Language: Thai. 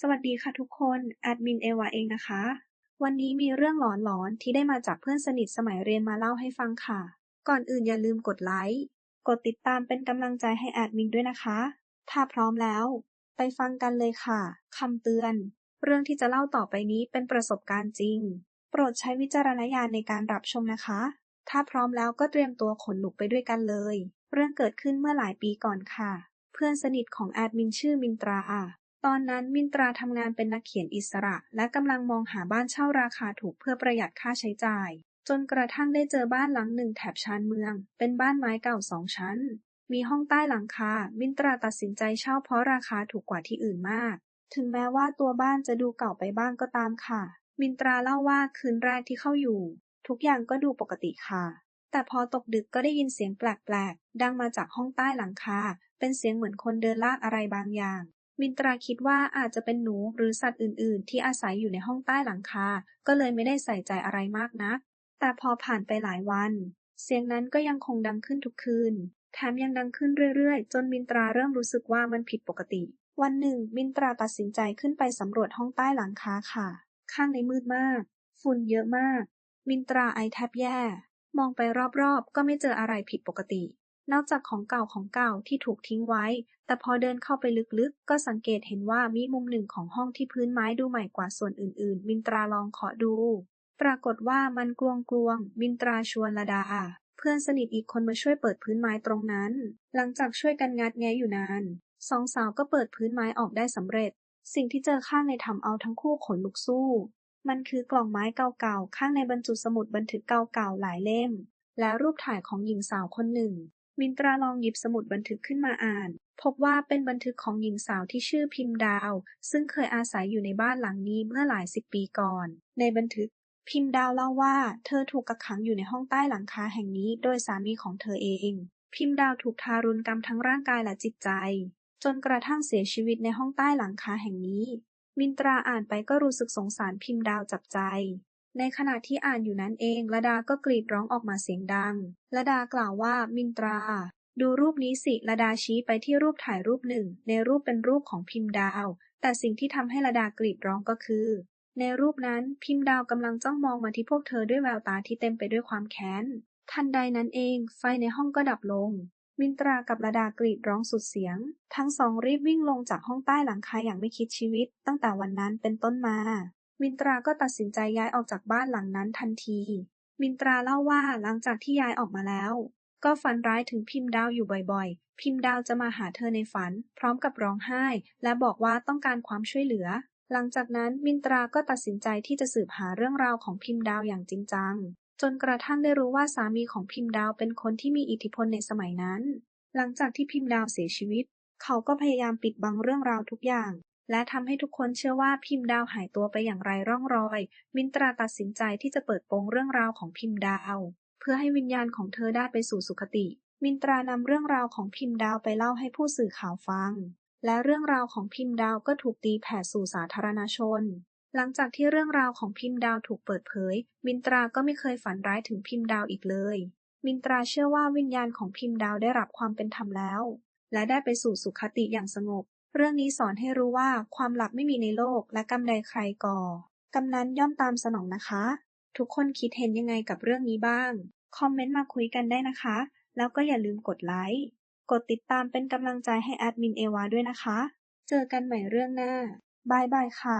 สวัสดีค่ะทุกคน แอดมินเอวาเองนะคะ วันนี้มีเรื่องหลอนๆ ที่ได้มาจากเพื่อนสนิทสมัยเรียนมาเล่าให้ฟังค่ะ ก่อนอื่นอย่าลืมกดไลค์ กดติดตามเป็นกำลังใจให้แอดมินด้วยนะคะ ถ้าพร้อมแล้ว ไปฟังกันเลยค่ะ คำเตือน เรื่องที่จะเล่าต่อไปนี้เป็นประสบการณ์จริง โปรดใช้วิจารณญาณในการรับชมนะคะ ถ้าพร้อมแล้วก็เตรียมตัวขนลุกไปด้วยกันเลย เรื่องเกิดขึ้นเมื่อหลายปีก่อนค่ะ เพื่อนสนิทของแอดมินชื่อมินตรา ตอนนั้นมินตราทำงานเป็นนักเขียนอิสระ และกำลังมองหาบ้านเช่าราคาถูกเพื่อประหยัดค่าใช้จ่าย จนกระทั่งได้เจอบ้านหลังหนึ่งแถบชานเมือง เป็นบ้านไม้เก่าสองชั้น มีห้องใต้หลังคา มินตราตัดสินใจเช่าเพราะราคาถูกกว่าที่อื่นมาก ถึงแม้ว่าตัวบ้านจะดูเก่าไปบ้างก็ตามค่ะ มินตราเล่าว่าคืนแรกที่เข้าอยู่ ทุกอย่างก็ดูปกติค่ะ แต่พอตกดึกก็ได้ยินเสียงแปลกๆ ดังมาจากห้องใต้หลังคา เป็นเสียงเหมือนคนเดินลากอะไรบางอย่าง มินตราคิดว่าอาจจะเป็นหนูหรือสัตว์อื่น ๆ ที่อาศัยอยู่ในห้องใต้หลังคา ก็เลยไม่ได้ใส่ใจอะไรมากนัก แต่พอผ่านไปหลายวัน เสียงนั้นก็ยังคงดังขึ้นทุกคืน แถมยังดังขึ้นเรื่อย ๆ จนมินตราเริ่มรู้สึกว่ามันผิดปกติ วันหนึ่ง มินตราตัดสินใจขึ้นไปสำรวจห้องใต้หลังคาค่ะ ข้างในมืดมาก ฝุ่นเยอะมาก มินตราไอแทบแย่ มองไปรอบ ๆ ก็ไม่เจออะไรผิดปกติ นอกจากของเก่าของเก่าที่ถูกทิ้งไว้ แต่พอเดินเข้าไปลึกๆ ก็สังเกตเห็นว่ามีมุมหนึ่งของห้องที่พื้นไม้ดูใหม่กว่าส่วนอื่นๆ มินตราลองเคาะดู ปรากฏว่ามันกลวงกลวงๆมินตราชวนระดา เพื่อนสนิทอีกคนมาช่วยเปิดพื้นไม้ตรงนั้น หลังจากช่วยกันงัดแงะอยู่นาน สองสาวก็เปิดพื้นไม้ออกได้สำเร็จ สิ่งที่เจอข้างในทำเอาทั้งคู่ขนลุกสู้ มันคือกล่องไม้เก่าๆ ข้างในบรรจุสมุดบันทึกเก่าๆ หลายเล่ม และรูปถ่ายของหญิงสาวคนหนึ่ง มินตราลองหยิบสมุดบันทึกขึ้นมาอ่าน พบว่าเป็นบันทึกของหญิงสาวที่ชื่อพิมดาว ซึ่งเคยอาศัยอยู่ในบ้านหลังนี้เมื่อหลายสิบปีก่อน ในบันทึก พิมดาวเล่าว่า เธอถูกกักขังอยู่ในห้องใต้หลังคาแห่งนี้โดยสามีของเธอเอง พิมดาวถูกทารุณกรรมทั้งร่างกายและจิตใจ จนกระทั่งเสียชีวิตในห้องใต้หลังคาแห่งนี้ มินตราอ่านไปก็รู้สึกสงสารพิมดาวจับใจ ในขณะที่อ่านอยู่นั้นเองระดาก็กรีดร้องออกมาเสียงดังระดากล่าวว่ามินตรา ดูรูปนี้สิระดาชี้ไปที่รูปถ่ายรูปหนึ่ง ในรูปเป็นรูปของพิมดาว แต่สิ่งที่ทำให้ระดากรีดร้องก็คือ ในรูปนั้นพิมดาวกำลังจ้องมองมาที่พวกเธอด้วยแววตาที่เต็มไปด้วยความแค้นทันใดนั้นเองไฟในห้องก็ดับลง มินตรากับระดากรีดร้องสุดเสียง ทั้งสองรีบวิ่งลงจากห้องใต้หลังคาอย่างไม่คิดชีวิต ตั้งแต่วันนั้นเป็นต้นมา มินตราก็ตัดสินใจย้ายออกจากบ้านหลังนั้นทันที มินตราเล่าว่าหลังจากที่ย้ายออกมาแล้ว ก็ฝันร้ายถึงพิมดาวอยู่บ่อยๆ พิมดาวจะมาหาเธอในฝัน พร้อมกับร้องไห้ และบอกว่าต้องการความช่วยเหลือ หลังจากนั้นมินตราก็ตัดสินใจที่จะสืบหาเรื่องราวของพิมดาวอย่างจริงจัง จนกระทั่งได้รู้ว่าสามีของพิมดาวเป็นคนที่มีอิทธิพลในสมัยนั้น หลังจากที่พิมดาวเสียชีวิต เขาก็พยายามปิดบังเรื่องราวทุกอย่าง และทำให้ทุกคนเชื่อว่าพิมดาวหายตัวไปอย่างไรร่องรอย มินตราตัดสินใจที่จะเปิดโปงเรื่องราวของพิมดาว เพื่อให้วิญญาณของเธอได้ไปสู่สุคติ มินตรานำเรื่องราวของพิมดาวไปเล่าให้ผู้สื่อข่าวฟัง และเรื่องราวของพิมดาวก็ถูกตีแผ่สู่สาธารณชน หลังจากที่เรื่องราวของพิมดาวถูกเปิดเผย มินตราก็ไม่เคยฝันร้ายถึงพิมดาวอีกเลย มินตราเชื่อว่าวิญญาณของพิมดาวได้รับความเป็นธรรมแล้ว และได้ไปสู่สุคติอย่างสงบ เรื่องนี้สอนให้รู้ว่าความหลับไม่มีในโลก และกรรมใดใครก่อกรรมนั้นย่อมตามสนองนะคะ ทุกคนคิดเห็นยังไงกับเรื่องนี้บ้าง คอมเมนต์มาคุยกันได้นะคะ แล้วก็อย่าลืมกดไลค์ กดติดตามเป็นกำลังใจให้แอดมินเอวาด้วยนะคะ เจอกันใหม่เรื่องหน้าบายบายค่ะ